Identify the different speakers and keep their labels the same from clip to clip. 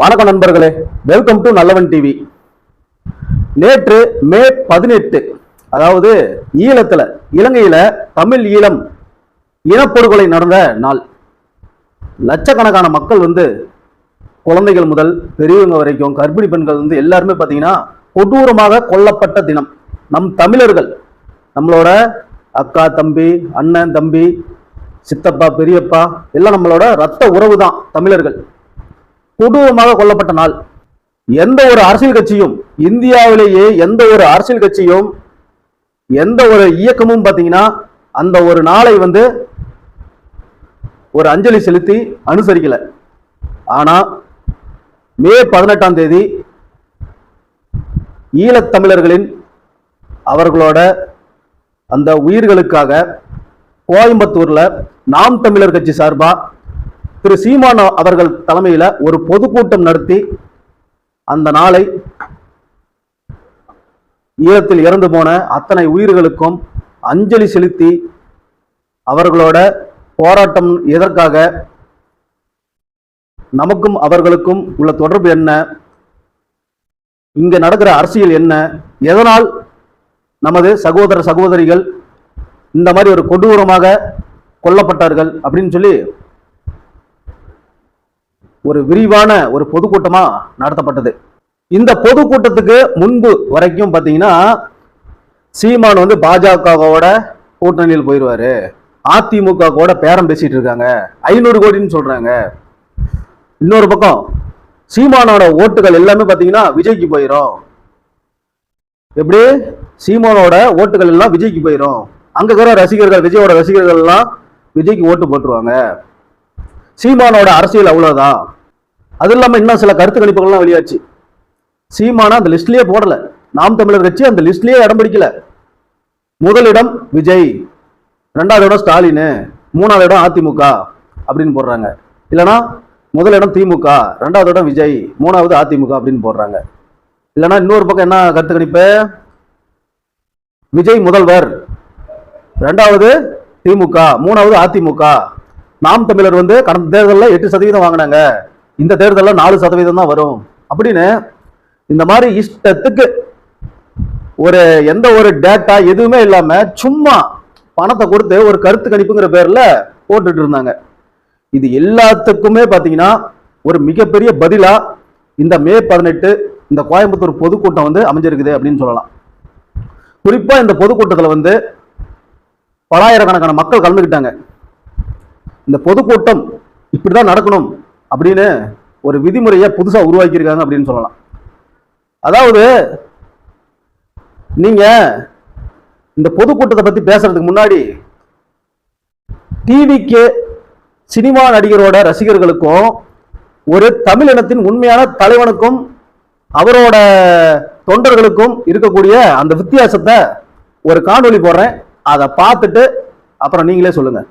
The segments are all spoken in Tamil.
Speaker 1: வணக்கம் நண்பர்களே. வெல்கம் டு நல்லவன் டிவி நேற்று மே பதினெட்டு அதாவது ஈழத்துல இலங்கையில தமிழ் ஈழம் இனப்படுகொலை நடந்த நாள். லட்சக்கணக்கான மக்கள் வந்து குழந்தைகள் முதல் பெரியவங்க வரைக்கும் கர்ப்பிணி பெண்கள் வந்து எல்லாருமே பார்த்தீங்கன்னா கொடூரமாக கொல்லப்பட்ட தினம். நம் தமிழர்கள் நம்மளோட அக்கா தம்பி அண்ணன் தம்பி சித்தப்பா பெரியப்பா எல்லாம் நம்மளோட ரத்த உறவு தான் தமிழர்கள். கொடூரமாக கொல்லப்பட்ட நாள். எந்த ஒரு அரசியல் கட்சியும் இந்தியாவிலேயே எந்த ஒரு அரசியல் கட்சியும் எந்த ஒரு இயக்கமும் பார்த்தீங்கன்னா அந்த ஒரு நாளை வந்து ஒரு அஞ்சலி செலுத்தி அனுசரிக்கல. ஆனா மே பதினெட்டாம் தேதி ஈழத்தமிழர்களின் அவர்களோட அந்த உயிர்களுக்காக கோயம்புத்தூர்ல நாம் தமிழர் கட்சி சார்பாக திரு சீமான் அவர்கள் தலைமையில ஒரு பொதுக்கூட்டம் நடத்தி அந்த நாளை ஈழத்தில் இறந்து போன அத்தனை உயிர்களுக்கும் அஞ்சலி செலுத்தி அவர்களோட போராட்டம் எதற்காக? நமக்கும் அவர்களுக்கும் உள்ள தொடர்பு என்ன? இங்க நடக்கிற அரசியல் என்ன? எதனால் நமது சகோதர சகோதரிகள் இந்த மாதிரி ஒரு கொடூரமாக கொல்லப்பட்டார்கள் அப்படின்னு சொல்லி ஒரு விரிவான ஒரு பொதுக்கூட்டமாக நடத்தப்பட்டது. இந்த பொதுக்கூட்டத்துக்கு முன்பு வரைக்கும் பார்த்தீங்கன்னா சீமான் வந்து பாஜகவோட கூட்டணியில் போயிடுவாரு அதிமுக கூட பேரம் பேசிட்டு இருக்காங்க. ஐநூறு கோடின்னு சொல்றாங்க. இன்னொரு பக்கம் சீமானோட ஓட்டுகள் எல்லாமே பார்த்தீங்கன்னா விஜய்க்கு போயிடும் எப்படி? சீமானோட ஓட்டுகள் எல்லாம் விஜய்க்கு போயிடும் அங்க இருக்கிற ரசிகர்கள் விஜயோட ரசிகர்கள் எல்லாம் விஜய்க்கு ஓட்டு போட்டுருவாங்க. சீமானோட அரசியல் அவ்வளோதான் அது இல்லாமல் இன்னும் சில கருத்து கணிப்புகள்லாம் வெளியாச்சு. சீமானா அந்த லிஸ்ட்லேயே போடலை. நாம் தமிழர் கட்சி அந்த லிஸ்ட்லேயே இடம் பிடிக்கல. முதலிடம் விஜய் ரெண்டாவது இடம் ஸ்டாலின் மூணாவது இடம் அதிமுக அப்படின்னு போடுறாங்க. இல்லைனா முதலிடம் திமுக ரெண்டாவது இடம் விஜய் மூணாவது அதிமுக அப்படின்னு போடுறாங்க. இல்லைனா இன்னொரு பக்கம் என்ன கருத்து கணிப்பு? விஜய் முதல்வர் ரெண்டாவது திமுக மூணாவது அதிமுக நாம் தமிழர் வந்து கடந்த தேர்தலில் எட்டு சதவீதம் வாங்கினாங்க. இந்த தேர்தலில் நாலு சதவீதம் தான் வரும். அப்படின்னு இந்த மாதிரி இஷ்டத்துக்கு ஒரு எந்த ஒரு டேட்டா எதுவுமே இல்லாமல் சும்மா பணத்தை கொடுத்து ஒரு கருத்து கணிப்புங்கிற பேரில் போட்டுட்டு இருந்தாங்க. இது எல்லாத்துக்குமே பார்த்தீங்கன்னா ஒரு மிகப்பெரிய பதிலாக இந்த மே பதினெட்டு இந்த கோயம்புத்தூர் பொதுக்கூட்டம் வந்து அமைஞ்சிருக்குது அப்படின்னு சொல்லலாம். குறிப்பாக இந்த பொதுக்கூட்டத்தில் வந்து பலாயிரக்கணக்கான மக்கள் கலந்துக்கிட்டாங்க. இந்த பொதுக்கூட்டம் இப்படி தான் நடக்கணும் அப்படின்னு ஒரு விதிமுறையை புதுசாக உருவாக்கியிருக்காங்க அப்படின்னு சொல்லலாம். அதாவது நீங்கள் இந்த பொதுக்கூட்டத்தை பற்றி பேசுறதுக்கு முன்னாடி டிவிக்கு சினிமா நடிகரோட ரசிகர்களுக்கும் ஒரு தமிழினத்தின் உண்மையான தலைவனுக்கும் அவரோட தொண்டர்களுக்கும் இருக்கக்கூடிய அந்த வித்தியாசத்தை ஒரு காணொலி போடுறேன். அதை பார்த்துட்டு அப்புறம் நீங்களே சொல்லுங்கள்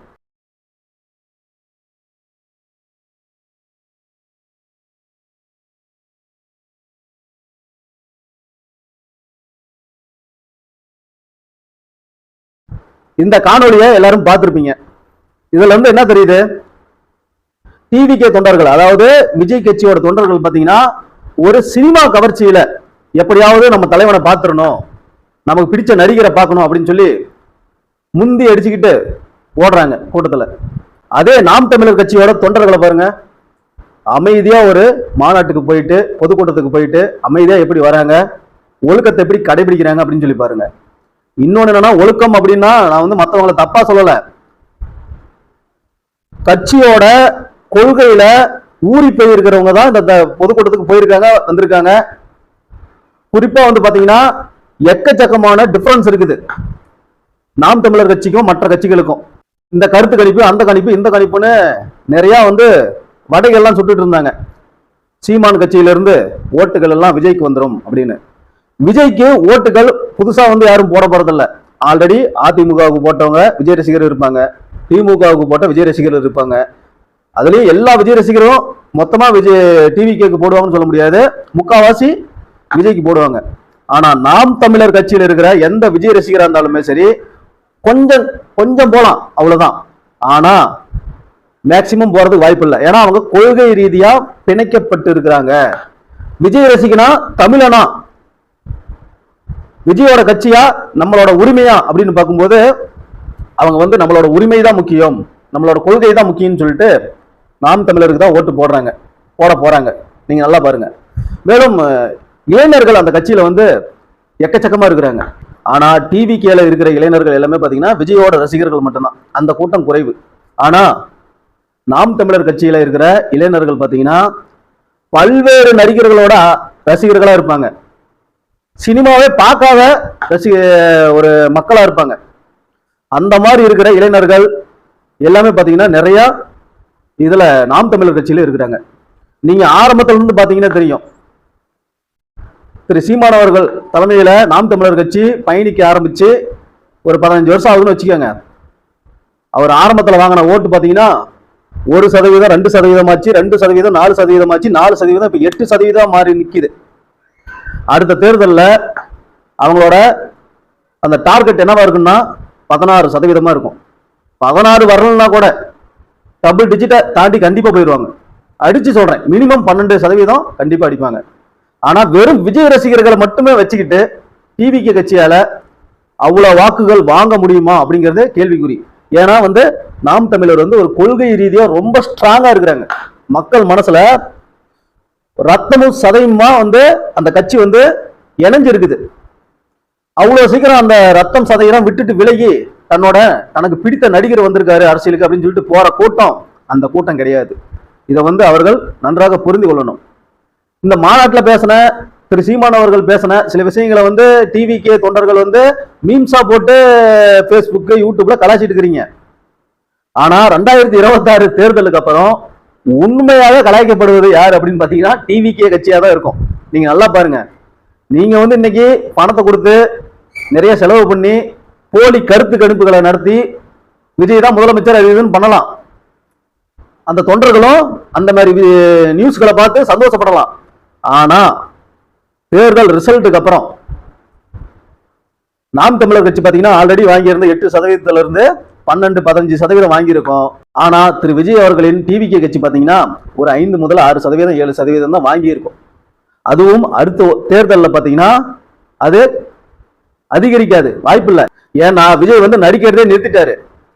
Speaker 1: இந்த காணொளியை எல்லாரும் பார்த்துருப்பீங்க. இதுல இருந்து என்ன தெரியுது? டிவிகே தொண்டர்கள் அதாவது விஜய் கட்சியோட தொண்டர்கள் பார்த்தீங்கன்னா ஒரு சினிமா கவர்ச்சியில எப்படியாவது நம்ம தலைவனை பார்த்துடணும். நமக்கு பிடிச்ச நடிகரை பார்க்கணும் அப்படின்னு சொல்லி முந்தி அடிச்சுக்கிட்டு ஓடுறாங்க கூட்டத்தில். அதே நாம் தமிழர் கட்சியோட தொண்டர்களை பாருங்க. அமைதியாக ஒரு மாநாட்டுக்கு போயிட்டு பொதுக்கூட்டத்துக்கு போயிட்டு அமைதியாக எப்படி வராங்க? ஒழுக்கத்தை எப்படி கடைபிடிக்கிறாங்க அப்படின்னு சொல்லி பாருங்க. இன்னொன்னு என்னன்னா ஒழுக்கம் அப்படின்னா நான் வந்து மற்றவங்களை தப்பா சொல்லல. கட்சியோட கொள்கையில ஊறி போயிருக்கிறவங்க தான் இந்த த- பொதுக்கூட்டத்துக்கு போயிருக்காங்க வந்திருக்காங்க. குறிப்பா வந்து பாத்தீங்கன்னா எக்கச்சக்கமான டிஃபரன்ஸ் இருக்குது. நாம் தமிழர் கட்சிக்கும் மற்ற கட்சிகளுக்கும். இந்த கருத்து கணிப்பு அந்த கணிப்பு இந்த கணிப்புன்னு நிறைய வந்து வடைகள்லாம் சுட்டுட்டு இருந்தாங்க. சீமான் கட்சியிலிருந்து ஓட்டுகள் எல்லாம் விஜய்க்கு வந்துடும் அப்படின்னு. விஜய்க்கு ஓட்டுகள் புதுசா வந்து யாரும் போட போறதில்ல. ஆல்ரெடி அதிமுகவுக்கு போட்டவங்க விஜய் ரசிகர் இருப்பாங்க. திமுகவுக்கு போட்ட விஜய் ரசிகர் இருப்பாங்க. அதுலயும் எல்லா விஜய் ரசிகரும் மொத்தமா விஜய் டிவி கேக்கு போடுவாங்கன்னு சொல்ல முடியாது. முக்காவாசி விஜய்க்கு போடுவாங்க. ஆனா நாம் தமிழர் கட்சியில் இருக்கிற எந்த விஜய் ரசிகரா இருந்தாலுமே சரி கொஞ்சம் கொஞ்சம் போலாம். அவ்வளவுதான். ஆனா மேக்சிமம் போறதுக்கு வாய்ப்பு இல்லை. ஏன்னா அவங்க கொள்கை ரீதியா பிணைக்கப்பட்டு இருக்கிறாங்க விஜய் ரசிகனா தமிழனா? விஜயோட கட்சியா நம்மளோட உரிமையா அப்படின்னு பார்க்கும்போது அவங்க வந்து நம்மளோட உரிமை தான் முக்கியம். நம்மளோட கொள்கை தான் முக்கியம்னு சொல்லிட்டு நாம் தமிழருக்கு தான் ஓட்டு போடுறாங்க. போட போறாங்க. நீங்க நல்லா பாருங்க. மேலும் இளைஞர்கள் அந்த கட்சியில வந்து எக்கச்சக்கமா இருக்கிறாங்க. ஆனா டிவி கேல இருக்கிற இளைஞர்கள் எல்லாமே பாத்தீங்கன்னா விஜயோட ரசிகர்கள் மட்டும்தான். அந்த கூட்டம் குறைவு. ஆனா நாம் தமிழர் கட்சியில இருக்கிற இளைஞர்கள் பாத்தீங்கன்னா பல்வேறு நடிகர்களோட ரசிகர்களா இருப்பாங்க. சினிமாவே பார்க்காத ரசிக ஒரு மக்களாக இருப்பாங்க. அந்த மாதிரி இருக்கிற இளைஞர்கள் எல்லாமே பார்த்தீங்கன்னா நிறையா இதில் நாம் தமிழர் கட்சியில இருக்கிறாங்க. நீங்கள் ஆரம்பத்துல இருந்து தெரியும். திரு சீமான் அவர்கள் நாம் தமிழர் கட்சி பயணிக்க ஆரம்பித்து ஒரு பதினஞ்சு வருஷம் ஆகுதுன்னு வச்சுக்கோங்க. அவர் ஆரம்பத்தில் வாங்கின ஓட்டு பார்த்தீங்கன்னா ஒரு சதவீதம் ரெண்டு சதவீதம் ஆச்சு ரெண்டு சதவீதம் நாலு சதவீதம் ஆச்சு நாலு சதவீதம் இப்போ எட்டு சதவீதம் மாறி நிற்கிது அடுத்த தேர்தலில் அவங்களோட அந்த டார்கெட் என்னவா இருக்குன்னா பதினாறு சதவீதமாக இருக்கும். பதினாறு வரலன்னா கூட டபுள் டிஜிட்டை தாண்டி கண்டிப்பாக போயிடுவாங்க. அடித்து சொல்கிறேன் மினிமம் பன்னெண்டு சதவீதம் கண்டிப்பாக அடிப்பாங்க. ஆனால் வெறும் விஜய் ரசிகர்களை மட்டுமே வச்சுக்கிட்டு டிவிக்கு கட்சியால் அவ்வளோ வாக்குகள் வாங்க முடியுமா அப்படிங்கிறது கேள்விக்குறி. ஏன்னா வந்து நாம் தமிழர் வந்து ஒரு கொள்கை ரீதியாக ரொம்ப ஸ்ட்ராங்காக இருக்கிறாங்க. மக்கள் மனசில் ரத்தமும் சதையுமா வந்து அந்த கட்சி வந்து இணைஞ்சிருக்குது. அவ்வளோ சீக்கிரம் அந்த ரத்தம் சதையெல்லாம் விட்டுட்டு விலகி தன்னோட தனக்கு பிடித்த நடிகர் வந்திருக்காரு அரசியலுக்கு அப்படின்னு சொல்லிட்டு போற கூட்டம் அந்த கூட்டம் கிடையாது. இதை வந்து அவர்கள் நன்றாக புரிந்து கொள்ளணும். இந்த மாநாட்டில் பேசின திரு சீமான் அவர்கள் பேசின சில விஷயங்களை வந்து டிவிக்கே தொண்டர்கள் வந்து மீம்ஸா போட்டு ஃபேஸ்புக்கு யூடியூப்ல கலாச்சிட்டு இருக்கிறீங்க. ஆனா ரெண்டாயிரத்தி இருபத்தாறு தேர்தலுக்கு அப்புறம் உண்மையாக கலாய்க்கப்படுவது யார் அப்படின்னு பார்த்தீங்கன்னா டிவிக்கே கட்சியாக தான் இருக்கும். நீங்கள் நல்லா பாருங்க. நீங்கள் வந்து இன்னைக்கு பணத்தை கொடுத்து நிறைய செலவு பண்ணி போலி கருத்து கணிப்புகளை நடத்தி விஜய் தான் முதலமைச்சர் அது இதுன்னு பண்ணலாம். அந்த தொண்டர்களும் அந்த மாதிரி நியூஸ்களை பார்த்து சந்தோஷப்படலாம். ஆனால் தேர்தல் ரிசல்ட்டுக்கு அப்புறம் நாம் தமிழர் கட்சி பார்த்தீங்கன்னா ஆல்ரெடி வாங்கியிருந்த எட்டு சதவீதத்திலிருந்து பன்னெண்டு பதினஞ்சு சதவீதம் வாங்கியிருக்கோம். ஆனா திரு. விஜய் அவர்களின் டிவிகே கட்சி பாத்தீங்கன்னா ஒரு ஐந்து முதல் ஆறு சதவீதம் ஏழு சதவீதம் தான் வாங்கியிருக்கும். அதுவும் அடுத்த தேர்தலில் பார்த்தீங்கன்னா அது அதிகரிக்காது. வாய்ப்பில்லை. ஏன்னா விஜய் வந்து நடிக்கிறதே நிறுத்திட்டாரு.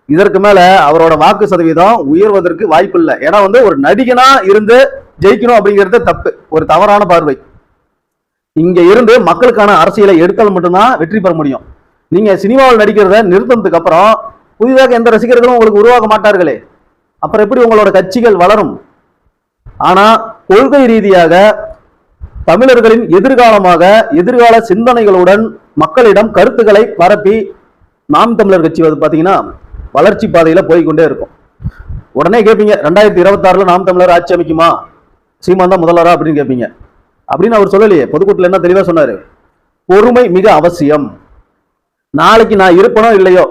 Speaker 1: இதற்கு மேல அவரோட வாக்கு சதவீதம் உயர்வதற்கு வாய்ப்பில்லை. ஏன்னா வந்து ஒரு நடிகனா இருந்து ஜெயிக்கணும் அப்படிங்கிறது தப்பு. ஒரு தவறான பார்வை. இங்க இருந்து மக்களுக்கான அரசியலை எடுத்தால் மட்டும்தான் வெற்றி பெற முடியும். நீங்க சினிமாவில் நடிக்கிறத நிறுத்தினதுக்கு அப்புறம் புதிதாக எந்த ரசிகர்களும் உங்களுக்கு உருவாக மாட்டார்களே. அப்புறம் எப்படி உங்களோட கட்சிகள் வளரும்? ஆனா கொள்கை ரீதியாக தமிழர்களின் எதிர்காலமாக எதிர்கால சிந்தனைகளுடன் மக்களிடம் கருத்துக்களை பரப்பி நாம் தமிழர் கட்சி வந்து பாத்தீங்கன்னா வளர்ச்சி பாதையில போய்க்கொண்டே இருக்கும். உடனே கேட்பீங்க ரெண்டாயிரத்தி இருபத்தாறுல நாம் தமிழர் ஆட்சி அமைக்குமா? சீமான் தான் முதல்வரா? அப்படின்னு கேட்பீங்க அப்படின்னு அவர் சொல்லலையே. பொதுக்கூட்டில் என்ன தெளிவா சொன்னாரு? பொறுமை மிக அவசியம். நாளைக்கு நான் இருப்பனோ இல்லையோ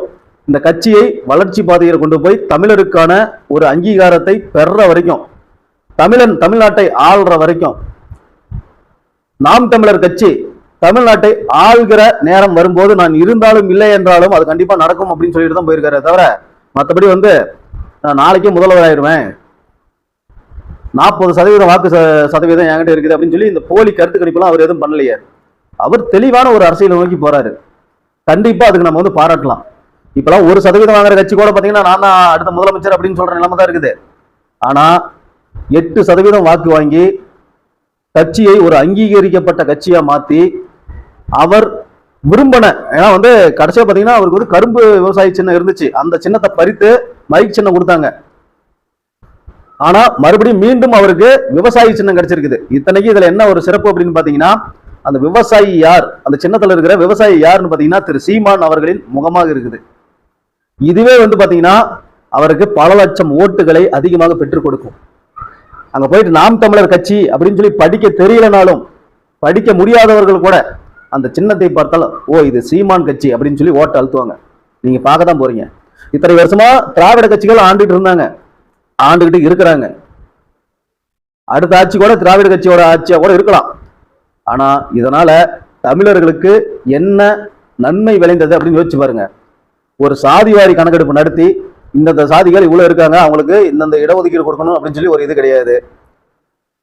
Speaker 1: இந்த கட்சியை வளர்ச்சி பாதையில் கொண்டு போய் தமிழருக்கான ஒரு அங்கீகாரத்தை பெற வரைக்கும் தமிழன் தமிழ்நாட்டை ஆள்ற வரைக்கும் நாம் தமிழர் கட்சி தமிழ்நாட்டை ஆள்கிற நேரம் வரும்போது நான் இருந்தாலும் இல்லை என்றாலும் அது கண்டிப்பா நடக்கும் அப்படின்னு சொல்லிட்டு தான் போயிருக்காரு தவிர மற்றபடி வந்து நான் நாளைக்கே முதல்வர் ஆயிடுவேன் நாற்பது சதவீதம் வாக்கு சதவீதம் என்கிட்ட இருக்குது அப்படின்னு சொல்லி இந்த போலி கருத்து கணிப்பெல்லாம் அவர் எதுவும் பண்ணலையே. அவர் தெளிவான ஒரு அரசியலை நோக்கி போறாரு. கண்டிப்பா அதுக்கு நம்ம வந்து பாராட்டலாம். இப்பெல்லாம் ஒரு சதவீதம் வாங்குற கட்சி கூட பார்த்தீங்கன்னா நான் தான் அடுத்த முதலமைச்சர் அப்படின்னு சொல்ற நிலைமை தான் இருக்குது. ஆனா எட்டு சதவீதம் வாக்கு வாங்கி கட்சியை ஒரு அங்கீகரிக்கப்பட்ட கட்சியா மாத்தி அவர் விரும்பின ஏன்னா வந்து கடைசியா பாத்தீங்கன்னா அவருக்கு வந்து கரும்பு விவசாய சின்னம் இருந்துச்சு. அந்த சின்னத்தை பறித்து மைக் சின்னம் கொடுத்தாங்க. ஆனா மறுபடியும் மீண்டும் அவருக்கு விவசாயி சின்னம் கிடைச்சிருக்குது. இத்தனைக்கு இதுல என்ன ஒரு சிறப்பு அப்படின்னு பாத்தீங்கன்னா அந்த விவசாயி யார் அந்த சின்னத்துல இருக்கிற விவசாயி யாருன்னு பாத்தீங்கன்னா திரு சீமான் அவர்களின் முகமாக இருக்குது. இதுவே வந்து பார்த்தீங்கன்னா அவருக்கு பல லட்சம் ஓட்டுகளை அதிகமாக பெற்றுக் கொடுக்கும். அங்கே போயிட்டு நாம் தமிழர் கட்சி அப்படின்னு சொல்லி படிக்க தெரியலனாலும் படிக்க முடியாதவர்கள் கூட அந்த சின்னத்தை பார்த்தால் ஓ இது சீமான் கட்சி அப்படின்னு சொல்லி ஓட்டு அழுத்துவாங்க. நீங்கள் பார்க்க தான் போறீங்க. இத்தனை வருஷமா திராவிட கட்சிகள் ஆண்டுகிட்டு இருந்தாங்க. ஆண்டுகிட்டு இருக்கிறாங்க. அடுத்த ஆட்சி கூட திராவிட கட்சியோட ஆட்சியாக கூட இருக்கலாம். ஆனால் இதனால் தமிழர்களுக்கு என்ன நன்மை விளைந்தது அப்படின்னு யோசிச்சு பாருங்கள் ஒரு சாதிவாரி கணக்கெடுப்பு நடத்தி இந்தந்த சாதிகள் இவ்வளோ இருக்காங்க அவங்களுக்கு இந்தந்த இடஒதுக்கீடு கொடுக்கணும் அப்படின்னு சொல்லி ஒரு இது கிடையாது.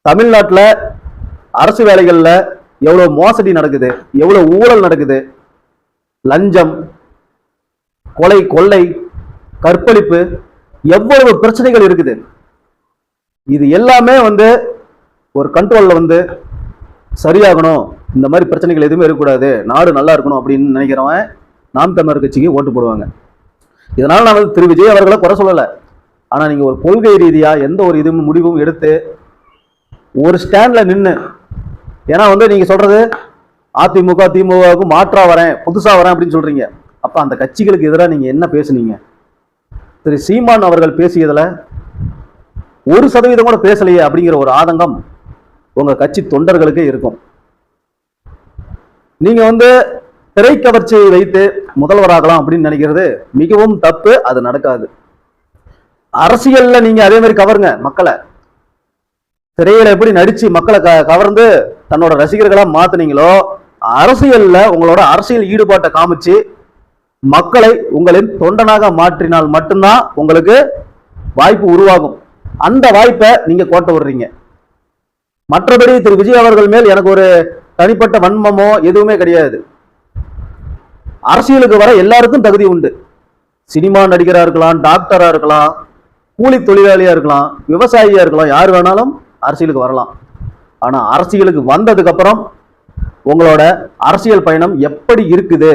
Speaker 1: தமிழ்நாட்டில் அரசு வேலைகளில் எவ்வளோ மோசடி நடக்குது எவ்வளோ ஊழல் நடக்குது லஞ்சம் கொலை கொள்ளை கற்பழிப்பு எவ்வளவு பிரச்சனைகள் இருக்குது. இது எல்லாமே வந்து ஒரு கண்ட்ரோலில் வந்து சரியாகணும். இந்த மாதிரி பிரச்சனைகள் எதுவுமே இருக்கக்கூடாது. நாடு நல்லா இருக்கணும் அப்படின்னு நினைக்கிறவன் நாம் தமிழர் கட்சிக்கு ஓட்டு போடுவாங்க. இதனால் நான் வந்து திரு. விஜய் அவர்களை குறை சொல்லலை. ஆனா நீங்கள் ஒரு கொள்கை ரீதியாக எந்த ஒரு இதுவும் முடிவும் எடுத்து ஒரு ஸ்டாண்டில் நின்று ஏன்னா வந்து நீங்கள் சொல்றது அதிமுக திமுகவுக்கு மாற்றா வரேன் புதுசாக வரேன் அப்படின்னு சொல்றீங்க. அப்போ அந்த கட்சிகளுக்கு எதிராக நீங்க என்ன பேசுனீங்க? திரு. சீமான் அவர்கள் பேசியதுல ஒரு சதவீதம் கூட பேசலையே அப்படிங்கிற ஒரு ஆதங்கம் உங்க கட்சி தொண்டர்களுக்கே இருக்கும். நீங்கள் வந்து திரை கவர்ச்சியை வைத்து முதல்வராகலாம் அப்படின்னு நினைக்கிறது மிகவும் தப்பு அது நடக்காது. அரசியல்ல நீங்க அதே மாதிரி கவருங்க மக்களை. திரையில எப்படி நடிச்சு மக்களை க- கவர்ந்து தன்னோட ரசிகர்களா மாத்துனீங்களோ அரசியல்ல உங்களோட அரசியல் ஈடுபாட்டை காமிச்சு மக்களை உங்களின் தொண்டனாக மாற்றினால் மட்டும்தான் உங்களுக்கு வாய்ப்பு உருவாகும். அந்த வாய்ப்பை நீங்க கோட்டை விடுறீங்க. மற்றபடி திரு. விஜய் அவர்கள் மேல் எனக்கு ஒரு தனிப்பட்ட வன்மமோ எதுவுமே கிடையாது. அரசியலுக்கு வர எல்லாருக்கும் தகுதி உண்டு. சினிமா நடிகராக இருக்கலாம் டாக்டராக இருக்கலாம் கூலி தொழிலாளியாக இருக்கலாம் விவசாயியாக இருக்கலாம் யார் வேணாலும் அரசியலுக்கு வரலாம். ஆனால் அரசியலுக்கு வந்ததுக்கப்புறம் உங்களோட அரசியல் பயணம் எப்படி இருக்குது?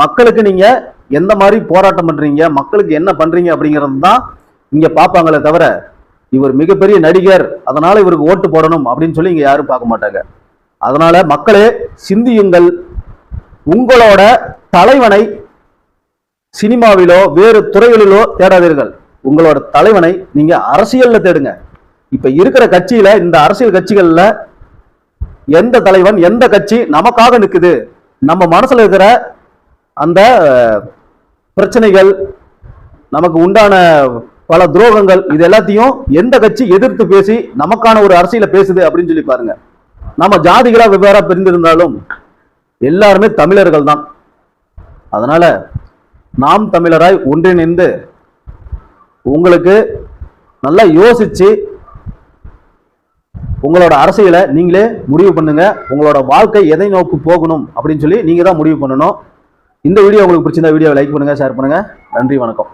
Speaker 1: மக்களுக்கு நீங்கள் எந்த மாதிரி போராட்டம் பண்ணுறீங்க மக்களுக்கு என்ன பண்ணுறீங்க அப்படிங்கிறது தான் இங்கே பார்ப்பாங்களே தவிர இவர் மிகப்பெரிய நடிகர் அதனால் இவருக்கு ஓட்டு போடணும் அப்படின்னு சொல்லி இங்கே யாரும் பார்க்க மாட்டாங்க. அதனால் மக்களே சிந்தியுங்கள். உங்களோட தலைவனை சினிமாவிலோ வேறு துறைகளிலோ தேடாதீர்கள். உங்களோட தலைவனை நீங்க அரசியல்ல தேடுங்க. இப்ப இருக்கிற கட்சியில இந்த அரசியல் கட்சிகள்ல எந்த தலைவன் எந்த கட்சி நமக்காக நிற்குது நம்ம மனசுல இருக்கிற அந்த பிரச்சனைகள் நமக்கு உண்டான பல துரோகங்கள் இது எல்லாத்தையும் எந்த கட்சி எதிர்த்து பேசி நமக்கான ஒரு அரசியல பேசுது அப்படின்னு சொல்லி பாருங்க. நம்ம ஜாதிகளா வெவ்வேறா பிரிந்திருந்தாலும் எல்லாருமே தமிழர்கள் தான் அதனால நாம் தமிழராய் ஒன்றிணைந்து உங்களுக்கு நல்லா யோசிச்சு உங்களோட அரசியலை நீங்களே முடிவு பண்ணுங்க. உங்களோட வாழ்க்கை எதை நோக்கி போகணும் அப்படின்னு சொல்லி நீங்க தான் முடிவு பண்ணணும். இந்த வீடியோ உங்களுக்கு பிடிச்சிருந்தா வீடியோவை லைக் பண்ணுங்க ஷேர் பண்ணுங்க. நன்றி வணக்கம்.